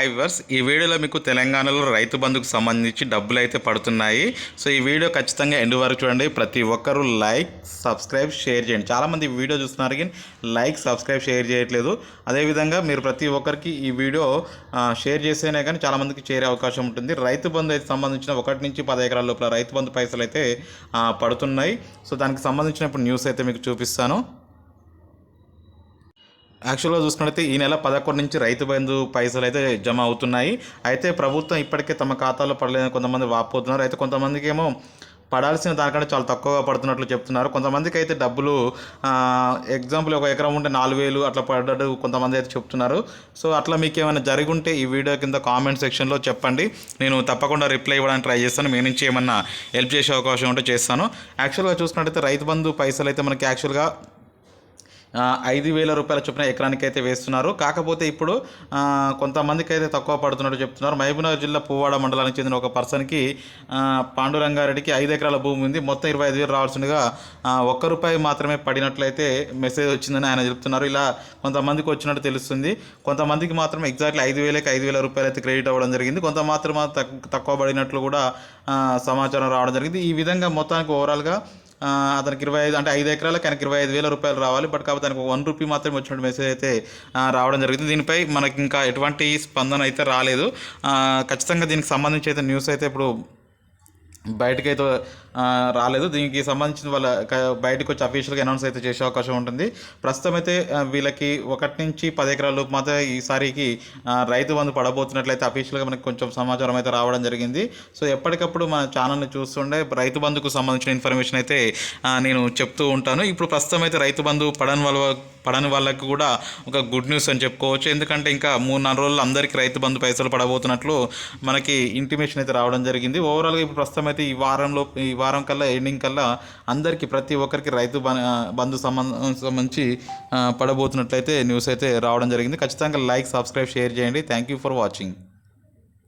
Drivers ఈ వీడియోలో మీకు తెలంగాణలో రైతు బంధుకు సంబంధించి డబ్బులు అయితే పడుతున్నాయి. సో ఈ వీడియో ఖచ్చితంగా ఎండ్ వరకు చూడండి. ప్రతి ఒక్కరూ లైక్ సబ్స్క్రైబ్ షేర్ చేయండి. చాలామంది వీడియో చూస్తున్నారు కానీ లైక్ సబ్స్క్రైబ్ షేర్ చేయట్లేదు. అదేవిధంగా మీరు ప్రతి ఒక్కరికి ఈ వీడియో షేర్ చేస్తేనే కానీ చాలామందికి చేరే అవకాశం ఉంటుంది. రైతు బంధు అయితే సంబంధించిన ఒకటి నుంచి పది ఎకరాల లోపల రైతు బంధు పైసలు అయితే పడుతున్నాయి. సో దానికి సంబంధించిన ఇప్పుడు న్యూస్ అయితే మీకు చూపిస్తాను. యాక్చువల్గా చూసుకున్నట్లయితే ఈ నెల పదకొండు నుంచి రైతు బంధు పైసలు అయితే జమ అవుతున్నాయి. అయితే ప్రభుత్వం ఇప్పటికే తమ ఖాతాలో పడలేదని కొంతమంది వాపోతున్నారు. అయితే కొంతమందికి ఏమో పడాల్సిన దానికంటే చాలా తక్కువగా పడుతున్నట్లు చెప్తున్నారు. కొంతమందికి అయితే డబ్బులు ఎగ్జాంపుల్ ఒక ఎకరం ఉంటే నాలుగు వేలు అట్లా పడ్డట్టు కొంతమంది అయితే చెప్తున్నారు. సో అట్లా మీకు ఏమైనా జరిగి ఉంటే ఈ వీడియో కింద కామెంట్ సెక్షన్లో చెప్పండి. నేను తప్పకుండా రిప్లై ఇవ్వడానికి ట్రై చేస్తాను. మీ నుంచి ఏమన్నా హెల్ప్ చేసే అవకాశం ఉంటే చేస్తాను. యాక్చువల్గా చూసుకున్నట్టయితే రైతు బంధు పైసలు అయితే మనకి యాక్చువల్గా ఐదు వేల రూపాయల చొప్పున ఎకరానికి అయితే వేస్తున్నారు. కాకపోతే ఇప్పుడు కొంతమందికి అయితే తక్కువ పడుతున్నట్టు చెప్తున్నారు. మహబూబ్నగర్ జిల్లా పువ్వాడ మండలానికి చెందిన ఒక పర్సన్కి పాండురంగారెడ్డికి ఐదు ఎకరాల భూమి ఉంది. మొత్తం ఇరవై ఐదు వేలు రావాల్సిందిగా ఒక్క రూపాయి మాత్రమే పడినట్లయితే మెసేజ్ వచ్చిందని ఆయన చెప్తున్నారు. ఇలా కొంతమందికి వచ్చినట్టు తెలుస్తుంది. కొంతమందికి మాత్రం ఎగ్జాక్ట్లీ ఐదు వేలకి ఐదు వేల రూపాయలు అయితే క్రెడిట్ అవ్వడం జరిగింది. కొంత మాత్రం తక్కువ పడినట్లు కూడా సమాచారం రావడం జరిగింది. ఈ విధంగా మొత్తానికి ఓవరాల్గా అతనికి ఇరవై ఐదు అంటే ఐదు ఎకరాలకు ఆయనకి ఇరవై ఐదు వేల రూపాయలు రావాలి. బట్ కాకపోతే ఆయనకు వన్ రూపీ మాత్రమే వచ్చినట్టు మెసేజ్ అయితే రావడం జరిగింది. దీనిపై మనకి ఇంకా ఎటువంటి స్పందన అయితే రాలేదు. ఖచ్చితంగా దీనికి సంబంధించి అయితే న్యూస్ అయితే ఇప్పుడు బయటకైతే రాలేదు. దీనికి సంబంధించిన వాళ్ళ బయటకు వచ్చి అఫీషియల్గా అనౌన్స్ అయితే చేసే అవకాశం ఉంటుంది. ప్రస్తుతం అయితే వీళ్ళకి ఒకటి నుంచి పది ఎకరాల లోపు మాత్రం ఈసారికి రైతు బంధు పడబోతున్నట్లయితే అఫీషియల్గా మనకి కొంచెం సమాచారం అయితే రావడం జరిగింది. సో ఎప్పటికప్పుడు మన ఛానల్ని చూస్తుండే రైతు బంధుకు సంబంధించిన ఇన్ఫర్మేషన్ అయితే నేను చెప్తూ ఉంటాను. ఇప్పుడు ప్రస్తుతం అయితే రైతు బంధు పడని వాళ్ళ పడని వాళ్ళకి కూడా ఒక గుడ్ న్యూస్ అని చెప్పుకోవచ్చు. ఎందుకంటే ఇంకా మూడు నాలుగు రోజులు అందరికీ రైతు బంధు పైసలు పడబోతున్నట్లు మనకి ఇంటిమేషన్ అయితే రావడం జరిగింది. ఓవరాల్గా ఇప్పుడు ప్రస్తుతం అయితే ఈ వారంలో ఈ వారం కల్లా ఎండింగ్ కల్లా అందరికీ ప్రతి ఒక్కరికి రైతు బంధు సంబంధం సంబంధించి పడబోతున్నట్లయితే న్యూస్ అయితే రావడం జరిగింది. ఖచ్చితంగా లైక్ సబ్స్క్రైబ్ షేర్ చేయండి. Thank you for watching